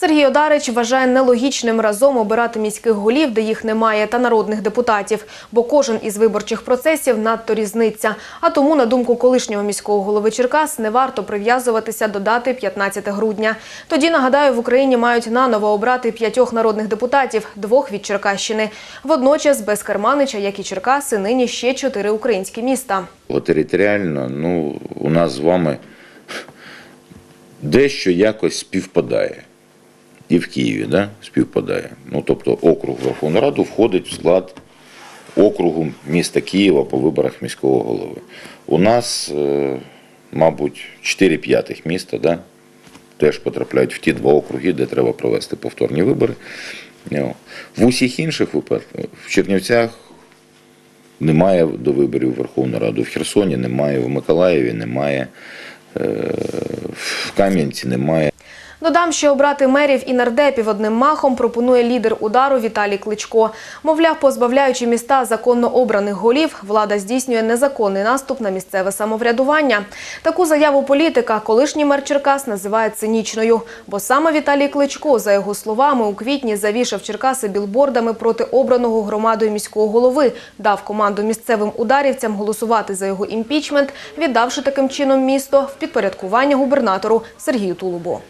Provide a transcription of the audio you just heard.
Сергій Одарич вважає нелогічним разом обирати міських голів, де їх немає, та народних депутатів, бо кожен із виборчих процесів надто різниця. А тому, на думку колишнього міського голови Черкас, не варто прив'язуватися до дати 15 грудня. Тоді, нагадаю, в Україні мають наново обрати п'ятьох народних депутатів, двох від Черкащини. Водночас без Керманича, як і Черкаси, нині ще чотири українські міста. Територіально, ну, у нас з вами дещо якось співпадає. І в Києві да, співпадає. Ну, тобто округ Верховної Ради входить в склад округу міста Києва по виборах міського голови. У нас, е, мабуть, 4 п'ятих міста да, теж потрапляють в ті два округи, де треба провести повторні вибори. Ну, В усіх інших випадках, в Чернівцях немає до виборів Верховної Ради в Херсоні, немає в Миколаєві, немає е, в Кам'янці, немає. Додам, що обрати мерів і нардепів одним махом пропонує лідер удару Віталій Кличко. Мовляв, позбавляючи міста законно обраних голів, влада здійснює незаконний наступ на місцеве самоврядування. Таку заяву політика колишній мер Черкас називає цинічною. Бо саме Віталій Кличко, за його словами, у квітні завішав Черкаси білбордами проти обраного громадою міського голови, дав команду місцевим ударівцям голосувати за його імпічмент, віддавши таким чином місто в підпорядкування губернатору Сергію Тулубу.